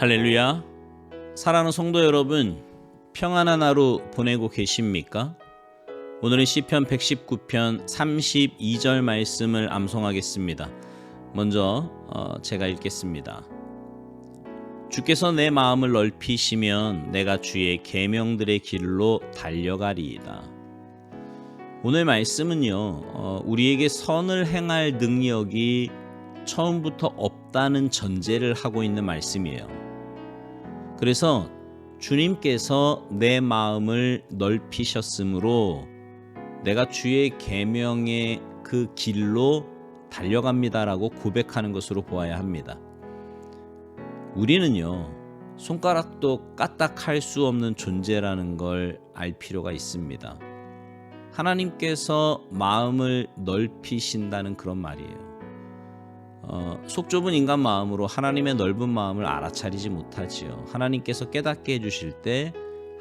할렐루야. 사랑하는 성도 여러분, 평안한 하루 보내고 계십니까? 오늘은 시편 119편 32절 말씀을 암송하겠습니다. 먼저 어, 제가 읽겠습니다. 주께서 내 마음을 넓히시면 내가 주의 계명들의 길로 달려가리이다. 오늘 말씀은요, 어, 우리에게 선을 행할 능력이 처음부터 없다는 전제를 하고 있는 말씀이에요. 그래서 주님께서 내 마음을 넓히셨으므로 내가 주의 계명의 그 길로 달려갑니다라고 고백하는 것으로 보아야 합니다. 우리는요, 손가락도 까딱할 수 없는 존재라는 걸 알 필요가 있습니다. 하나님께서 마음을 넓히신다는 그런 말이에요. 어, 속 좁은 인간 마음으로 하나님의 넓은 마음을 알아차리지 못하지요. 하나님께서 깨닫게 해주실 때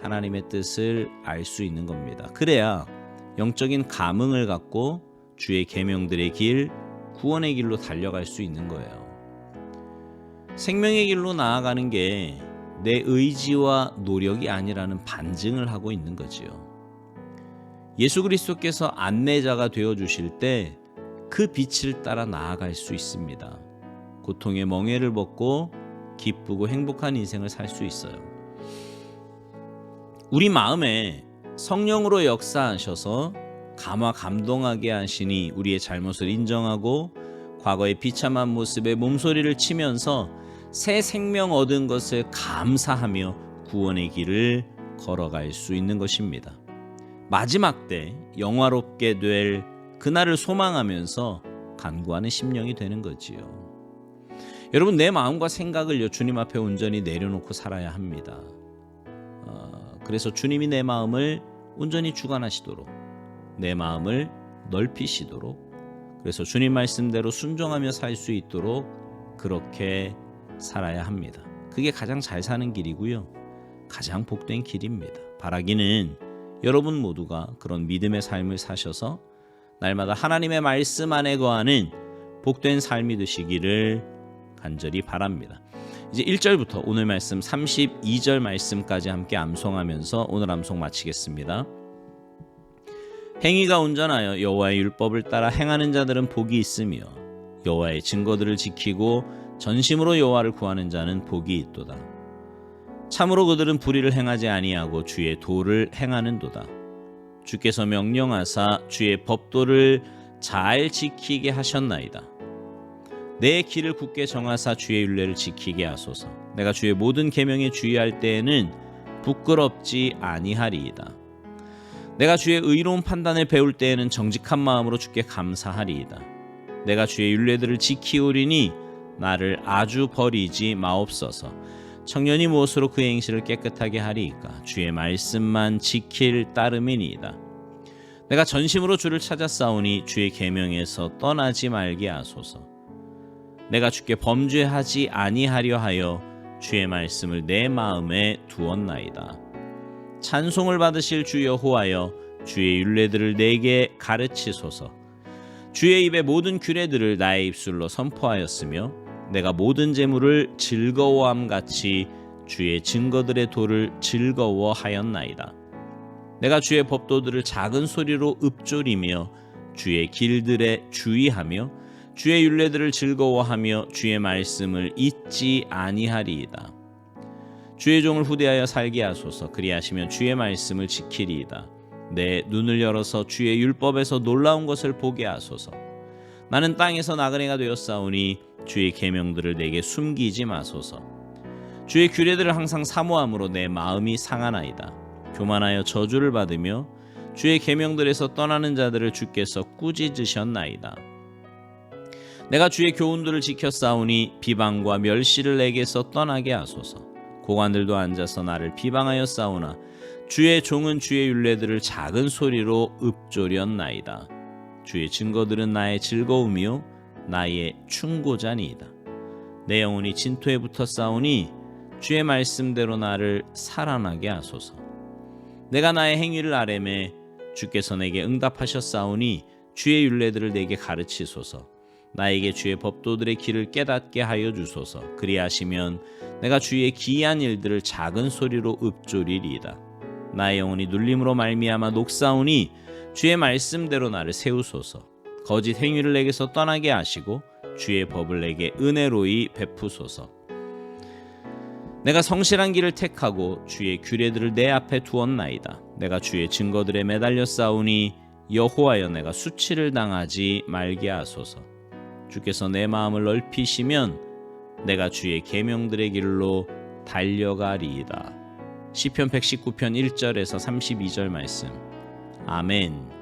하나님의 뜻을 알 수 있는 겁니다. 그래야 영적인 감흥을 갖고 주의 계명들의 길, 구원의 길로 달려갈 수 있는 거예요. 생명의 길로 나아가는 게 내 의지와 노력이 아니라는 반증을 하고 있는 거지요. 예수 그리스도께서 안내자가 되어 주실 때 그 빛을 따라 나아갈 수 있습니다. 고통의 멍해를 벗고 기쁘고 행복한 인생을 살 수 있어요. 우리 마음에 성령으로 역사하셔서 감화 감동하게 하시니 우리의 잘못을 인정하고 과거의 비참한 모습에 몸소리를 치면서 새 생명 얻은 것을 감사하며 구원의 길을 걸어갈 수 있는 것입니다. 마지막 때 영화롭게 될 그날을 소망하면서 간구하는 심령이 되는 거지요. 여러분 내 마음과 생각을 주님 앞에 온전히 내려놓고 살아야 합니다. 어, 그래서 주님이 내 마음을 온전히 주관하시도록 내 마음을 넓히시도록 그래서 주님 말씀대로 순종하며 살 수 있도록 그렇게 살아야 합니다. 그게 가장 잘 사는 길이고요. 가장 복된 길입니다. 바라기는 여러분 모두가 그런 믿음의 삶을 사셔서 날마다 하나님의 말씀 안에 거하는 복된 삶이 되시기를 간절히 바랍니다. 이제 1절부터 오늘 말씀 32절 말씀까지 함께 암송하면서 오늘 암송 마치겠습니다. 행위가 온전하여 여호와의 율법을 따라 행하는 자들은 복이 있으며 여호와의 증거들을 지키고 전심으로 여호와를 구하는 자는 복이 있도다. 참으로 그들은 불의를 행하지 아니하고 주의 도를 행하는도다. 주께서 명령하사 주의 법도를 잘 지키게 하셨나이다. 내 길을 굳게 정하사 주의 율례를 지키게 하소서. 내가 주의 모든 계명에 주의할 때에는 부끄럽지 아니하리이다. 내가 주의 의로운 판단을 배울 때에는 정직한 마음으로 주께 감사하리이다. 내가 주의 율례들을 지키오리니 나를 아주 버리지 마옵소서. 청년이 무엇으로 그 행실을 깨끗하게 하리이까 주의 말씀만 지킬 따름이니이다. 내가 전심으로 주를 찾아 싸우니 주의 계명에서 떠나지 말게 하소서. 내가 주께 범죄하지 아니하려 하여 주의 말씀을 내 마음에 두었나이다. 찬송을 받으실 주 여호와여 주의 율례들을 내게 가르치소서. 주의 입의 모든 규례들을 나의 입술로 선포하였으며 내가 모든 재물을 즐거워함 같이 주의 증거들의 도를 즐거워하였나이다. 내가 주의 법도들을 작은 소리로 읊조리며 주의 길들에 주의하며 주의 율례들을 즐거워하며 주의 말씀을 잊지 아니하리이다. 주의 종을 후대하여 살게 하소서 그리하시면 주의 말씀을 지키리이다. 내 눈을 열어서 주의 율법에서 놀라운 것을 보게 하소서. 나는 땅에서 나그네가 되었사오니 주의 계명들을 내게 숨기지 마소서. 주의 규례들을 항상 사모함으로 내 마음이 상하나이다. 교만하여 저주를 받으며 주의 계명들에서 떠나는 자들을 주께서 꾸짖으셨나이다. 내가 주의 교훈들을 지켜 싸우니 비방과 멸시를 내게서 떠나게 하소서. 고관들도 앉아서 나를 비방하여 싸우나 주의 종은 주의 율례들을 작은 소리로 읊조렸나이다. 주의 증거들은 나의 즐거움이요 나의 충고자니이다. 내 영혼이 진토에 붙어 싸우니 주의 말씀대로 나를 살아나게 하소서. 내가 나의 행위를 아뢰매 주께서 내게 응답하셨사오니 주의 율례들을 내게 가르치소서. 나에게 주의 법도들의 길을 깨닫게 하여 주소서. 그리하시면 내가 주의 기이한 일들을 작은 소리로 읊조리리이다. 나의 영혼이 눌림으로 말미암아 녹사오니 주의 말씀대로 나를 세우소서. 거짓 행위를 내게서 떠나게 하시고 주의 법을 내게 은혜로이 베푸소서. 내가 성실한 길을 택하고 주의 규례들을 내 앞에 두었나이다. 내가 주의 증거들에 매달려 싸우니 여호와여 내가 수치를 당하지 말게 하소서. 주께서 내 마음을 넓히시면 내가 주의 계명들의 길로 달려가리이다. 시편 119편 1절에서 32절 말씀. 아멘.